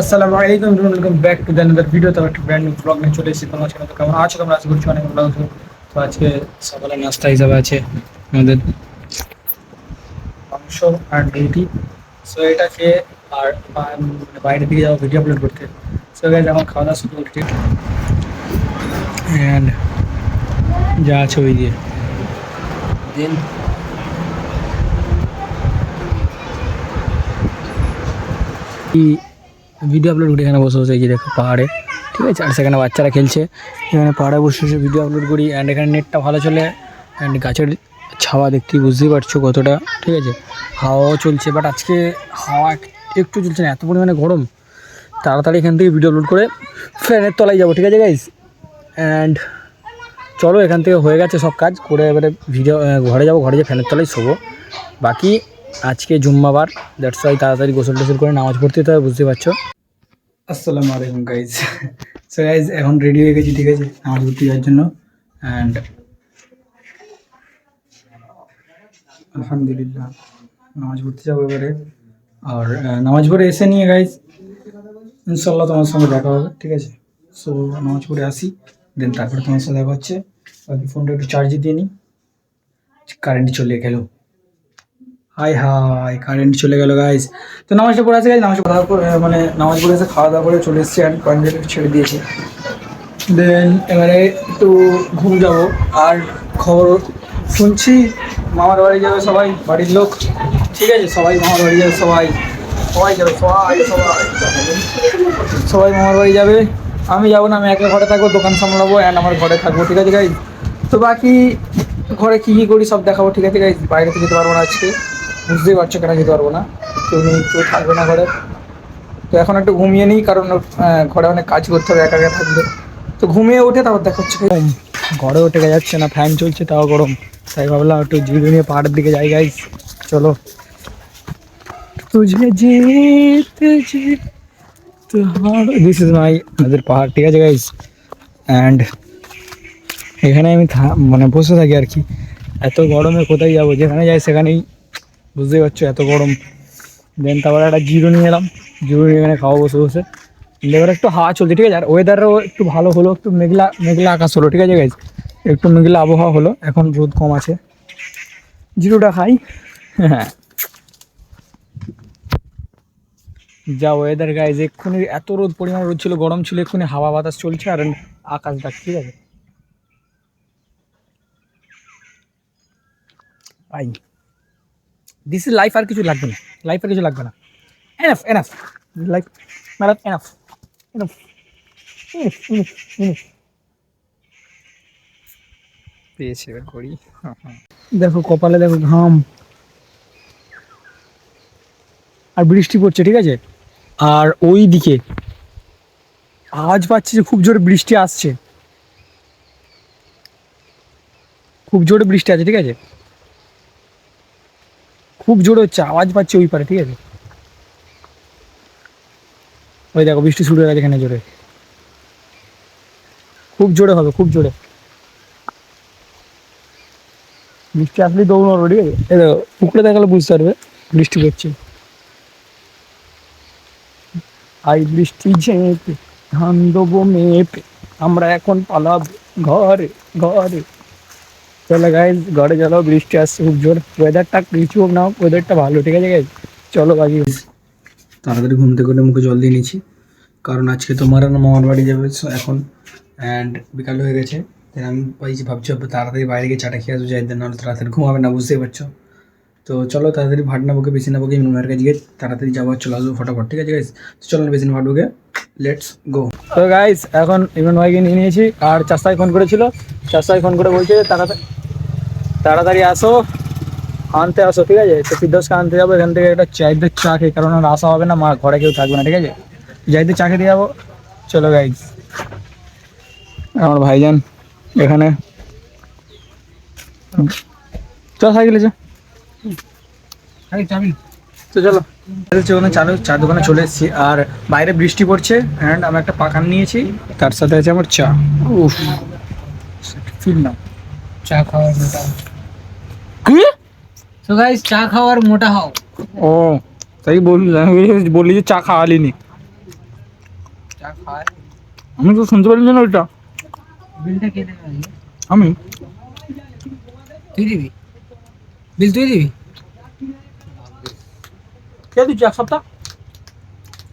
আসসালামু আলাইকুম welcome back to the another video তো একটা ব্র্যান্ড নিউ ব্লগ নিয়ে চলে এসেছি। তোমার সাথে তো কেমন আছো? তোমরা আশা করছি? অনেক ভালো আছো। তো আজকে সকালে নাস্তা হিসাবে আছে আমাদের মাংস আর রুটি। সো এটা খেয়ে আর মানে বাইরের দিকে যাব ভিডিও আপলোড করতে। সো গাইজ এখন খাওয়া দাওয়া শুরু করছি। অ্যান্ড যা আছে ওই দিয়ে। দেন কি ভিডিও আপলোড করি, এখানে বসে বসে এই যে দেখো পাহাড়ে, ঠিক আছে? আর সেখানে বাচ্চারা খেলছে। এখানে পাহাড়ে বসে বসে ভিডিও আপলোড করি অ্যান্ড এখানে নেটটা ভালো চলে অ্যান্ড গাছের ছাওয়া দেখতে বুঝতেই পারছ কতটা, ঠিক আছে? হাওয়াও চলছে বাট আজকে হাওয়া একটু চলছে না, এত পরিমাণে গরম। তাড়াতাড়ি এখান থেকে ভিডিও আপলোড করে ফ্যানের তলায় যাব, ঠিক আছে গাইজ অ্যান্ড চলো, এখান থেকে হয়ে গেছে সব কাজ, করে এবারে ভিডিও ঘরে যাব, ঘরে যে ফ্যানের তলায় শোবো। বাকি আজকে জুম্মাবার দ্যাটস ওয়াই তাড়াতাড়ি গোসল টোসল করে নামাজ পড়তে হবে বুঝতে পারছ? আসসালামু আলাইকুম গাইজ সো গাইজ এখন রেডি হয়ে গেছি, ঠিক আছে? নামাজ পড়তে যাওয়ার জন্য। অ্যান্ড আলহামদুলিল্লাহ, নামাজ পড়তে যাব এবারে। আর নামাজ পড়ে এসে নিয়ে গাইজ ইনশাল্লাহ তোমার সঙ্গে দেখা হবে, ঠিক আছে? সো নামাজ পড়ে আসি দেন তারপরে তোমার সাথে দেখা হচ্ছে। বাকি ফোনটা একটু চার্জে দিয়ে নিই কারেন্ট চলে গেল। হাই হাই কারেন্ট চলে গেল গাইজ তো নামাজটা পড়ে আছে গাইজ নামাজ পড়া মানে নামাজ পড়ে এসে খাওয়া দাওয়া করে চলে এসেছি আর কয়েকজন ছেড়ে দিয়েছি। দেন এবারে একটু ঘুম যাব, আর খবর শুনছি, মামার বাড়ি যাবে সবাই, বাড়ির লোক। ঠিক আছে, সবাই মামার বাড়ি যাবে, সবাই। সবাই যাবে, সবাই সবাই। সবাই মামার বাড়ি যাবে। আমি যাব না, আমি একা ঘরে থাকব, দোকান সামলাবো অ্যান্ড আমার ঘরে থাকব, ঠিক আছে গাইজ তো বাকি ঘরে কী কী করি সব দেখাবো, ঠিক আছে গাইজ বাইরে তো যেতে পারব না আজকে। বুঝতেই পারছ কেন যেতে পারব না। কেউ নেই, কেউ থাকবে না ঘরে। তো এখন একটু ঘুমিয়ে নিই, কারণ ঘরে অনেক কাজ করতে হবে, একা একা থাকলে। তো ঘুমিয়ে উঠে তারপর দেখা হচ্ছে। ঘরে উঠে যাচ্ছে না ফ্যান চলছে, তাও গরম। তাই ভাবলাম একটু জিরো নিয়ে পাহাড়ের দিকে যাই গাইজ চলো। তুঝে যেতে দিস ইজ মাই আমাদের পাহাড়, ঠিক আছে গাইস অ্যান্ড এখানে আমি মানে বসে থাকি আর কি। এত গরমে কোথায় যাব? যেখানে যাই, সেখানেই বুঝতেই পারছ, এত গরম। দেন তারপরে একটা জিরো নিয়ে এলাম। জিরো নিয়ে এখানে খাওয়া বসে বসে। এবার একটু হাওয়া চলছে, ঠিক আছে? আর ওয়েদারও একটু ভালো হলো, একটু মেঘলা মেঘলা আকাশ হলো, ঠিক আছে গাইজ একটু মেঘলা আবহাওয়া হলো, এখন রোদ কম আছে। জিরোটা খাই। হ্যাঁ যা ওয়েদার গাইজ এক্ষুনি এত রোদ, পরিমাণ রোদ ছিল, গরম ছিল, এক্ষুনি হাওয়া বাতাস চলছে, আর আকাশ ডাক ঠিক আছে? আই দিস ইজ লাইফ আর কিছু লাগবে না। লাইফ আর কিছু লাগবে না। Enough enough life madam enough enough পেয়েছে এবার করি। দেখো কপালে দেখো ঘাম। আর বৃষ্টি পড়ছে ঠিক আছে? আর ওই দিকে আওয়াজ পাচ্ছি যে খুব জোরে বৃষ্টি আসছে। খুব জোরে বৃষ্টি আছে ঠিক আছে? খুব জোরে হচ্ছে, আওয়াজ পাচ্ছে ওই পারে, ঠিক আছে? ওই দেখো, বৃষ্টি শুরু হয়ে গেছে এখানে জোরে। খুব জোরে হবে, খুব জোরে। বৃষ্টি আসলেই দৌড়ানো ঠিক আছে? এই দেখো পুকুরে দেখালে বুঝতে পারবে, বৃষ্টি পড়ছে। আই বৃষ্টি ঝেঁপে ধান দেবো মেপে, আমরা এখন পালাব ঘরে ঘরে। চলো গাইজ ঘরে চলো বৃষ্টি আসছে খুব জোর। ওয়েদারটা কিছু হোক না ওয়েদারটা ভালো ঠিক আছে গাইজ চলো বাকি। তাড়াতাড়ি ঘুম থেকে উঠে মুখে জল দিয়ে নিচ্ছি। কারণ আজকে তোমার আর মামার বাড়ি যাবে এখন অ্যান্ড বিকাল হয়ে গেছে। আমি পাইছি ভাবছি তাড়াতাড়ি বাইরে গিয়ে চাটা খেয়ে আসব যাই দেন নাহলে তাড়াতাড়ি ঘুমাবে না বুঝতেই পারছ। তো চলো তাড়াতাড়ি ভাট না বকে বেশি না বকে ইমরানের কাছে গিয়ে তাড়াতাড়ি যাব চলে আসব ফটাফট ঠিক আছে গাইজ চলো না বেশি না ভাট বকে লেটস গো তো গাইজ এখন ইমরান ভাইকে নিয়ে নিয়েছি আর চাষাই ফোন করেছিল। চাষাই ফোন করে বলছে যে তাড়াতাড়ি তাড়াতাড়ি আসো। আনতে আসো ঠিক আছে? তো ফিরদোসকে আনতে যাব এখান থেকে একটা চায়ের চা খেয়ে কারণ আর আসা হবে না মা ঘরে কেউ থাকবে না ঠিক আছে? যাইতে চা খেতে যাব। চলো গাইজ আমার ভাইজান এখানে। চল সাইকেলে চা তো চলো। ওখানে চালু চা দোকানে চলে এসেছি। আর বাইরে বৃষ্টি পড়ছে অ্যান্ড আমি একটা পাকান নিয়েছি তার সাথে আছে আমার চা। উফ ফিল না চা খাওয়ার কি? তো গাইস চা খাওয়ার মোটা হও। ও তাই বল বললি যে চা খাওয়ালি নি চা খাওয়ার আমি তো শুনতে পারিনি না ওইটা। বিলটা কে দেবে আজকে? আমি। তুই দিবি? বিল তুই দিবি? কে দিচ্ছি এক সপ্তাহ?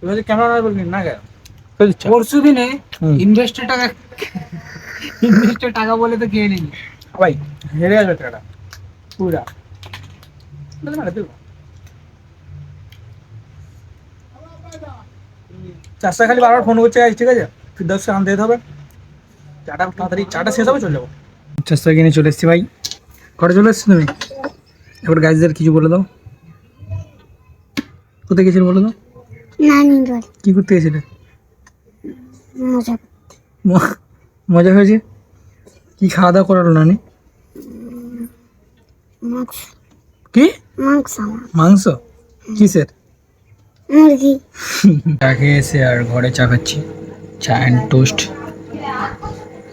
এবার ক্যামেরা নাই বলবি না কে কে দিচ্ছে? পরশু দিনে হুম। ইনভেস্টের টাকা ইনভেস্টের টাকা বলে তো কে নিবি? ভাই হেরে আসবে টাকাটা। পুরা না, না, দেবো। চারটা খালি বারবার ফোন করছে ঠিক আছে? ফিরদৌস আনতে যেতে হবে। চাটা তাড়াতাড়ি চাটা শেষ হবে চলে যাব। চারটা কিনে চলে এসছি ভাই। ঘরে চলে এসছি তুমি? এবার গাইজদের কিছু বলে দাও। কোথায় গেছিলে বলে দাও কি করতে গেছিলে? মজা ম- মজা হয়েছে? কি খাওয়া দাওয়া করালো নানি? কি? মাংস মাংস? কিসের? মুরগি। চা খেয়ে এসে আর ঘরে চা খাচ্ছি। Cha and toast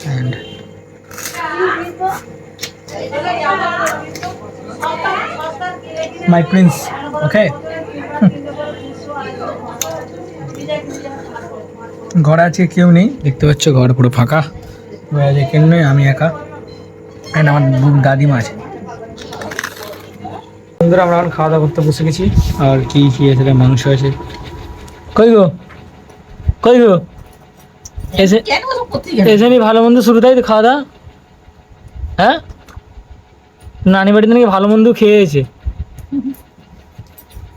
and my prince okay ঘরে আজকে কেউ নেই দেখতে পাচ্ছ ঘর পুরো ফাঁকা। ঘরে আজকে কেউ নেই আমি একা। অ্যান্ড আমার দাদিমা আছে। বন্ধুরা আমরা এখন খাওয়া দাওয়া করতে বসে গেছি। আর কি খেয়েছিল মাংস আছে। কই গো? কই গো? এসে এসে নি ভালো মন্দ শুরু তাই তো খাওয়া দাওয়া? হ্যাঁ? নানি বাড়িতে নাকি ভালো মন্দ খেয়েছে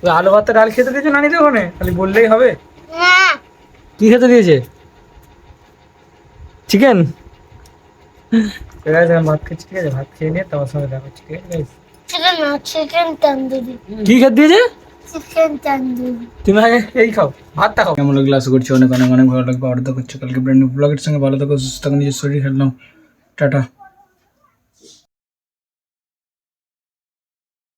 ওই আলু ভাতটা ডাল খেতে দিয়েছে নানিতে ওখানে? খালি বললেই হবে। কি খেতে দিয়েছে? চিকেন ঠিক আছে ভাত খাচ্ছি ঠিক আছে ভাত খেয়ে নিয়ে তোমার সঙ্গে দেখা হচ্ছে ঠিক আছে? চিকেন না চিকেন তন্দুরি কি খেতে দিয়েছে? চিকেন তন্দুরি তুমি আগে এই খাও ভাতটা খাও। কেমন লাগল? আশা করছি অনেক অনেক অনেক ভালো লাগবে। অর্ডার করছ কালকে ব্র্যান্ড ব্লগের সঙ্গে। ভালো থাকো সুস্থ থাকো নিজের শরীর খেললাম টাটা।